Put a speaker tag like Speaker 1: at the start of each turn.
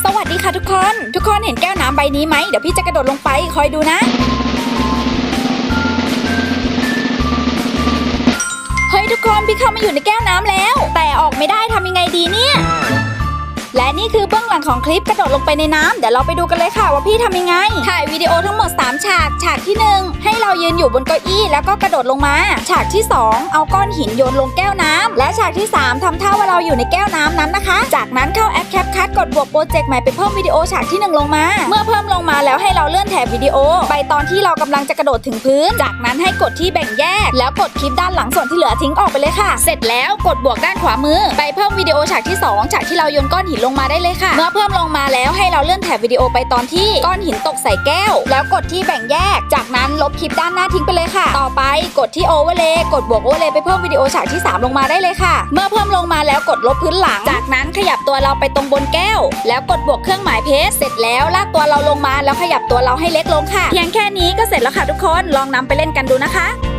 Speaker 1: สวัสดีค่ะทุกคน ทุกคนเห็นแก้วน้ำใบนี้ไหม เดี๋ยวพี่จะกระโดดลงไป คอยดูนะ เฮ้ยทุกคนพี่เข้ามาอยู่ในแก้วน้ำแล้ว แต่ออกไม่ได้ทำยังไงดีเนี่ย และนี่คือเบื้องหลังของคลิปกระโดดลงไปในน้ำเดี๋ยวเราไปดูกันเลยค่ะว่าพี่ทำยังไง ถ่ายวิดีโอทั้งหมด 3 ฉาก ฉากที่ 1 ให้เรายืนอยู่บนเก้าอี้แล้วก็กระโดดลงมา ฉากที่ 2 เอาก้อนหินโยนลงแก้วน้ำและฉากที่ 3ทำท่าว่าเราอยู่ในแก้วน้ำนั้นนะคะ จากนั้นเข้าแอปแคป กดบวกโปรเจกต์ใหม่ไปเพิ่มวิดีโอฉากที่ 1 ลงมา เมื่อเพิ่มลงมาแล้วให้เราเลื่อนแถบวิดีโอ ไปตอนที่เรากำลังจะกระโดดถึงพื้น จากนั้นให้กดที่แบ่งแยก แล้วกดคลิปด้านหลังส่วนที่เหลือทิ้งออกไปเลยค่ะ เสร็จแล้วกดบวกด้านขวามือ ไปเพิ่มวิดีโอฉากที่ 2 ฉากที่เราโยนก้อนหินลงมาได้เลยค่ะ เมื่อเพิ่มลงมาแล้วให้เราเลื่อนแถบวิดีโอไปตอนที่ก้อนหินตกใส่แก้ว แล้วกดที่แบ่งแยก จากนั้นลบคลิปด้านหน้าทิ้งไปเลยค่ะ ต่อไปกดที่โอเวอร์เลย์กดบวกโอเวอร์เลย์ไปเพิ่มวิดีโอฉากที่ 3 ลงมาได้เลยค่ะ เมื่อเพิ่มลงมาแล้วกดลบพื้นหลัง จากนั้นขยับตัวเราไปตรงบนแก้วแล้วกดบวกเครื่องหมายเพจเสร็จแล้วลากตัวเราลงมาแล้วขยับตัวเราให้เล็กลงค่ะ เพียงแค่นี้ก็เสร็จแล้วค่ะทุกคนลองนำไปเล่นกันดูนะคะ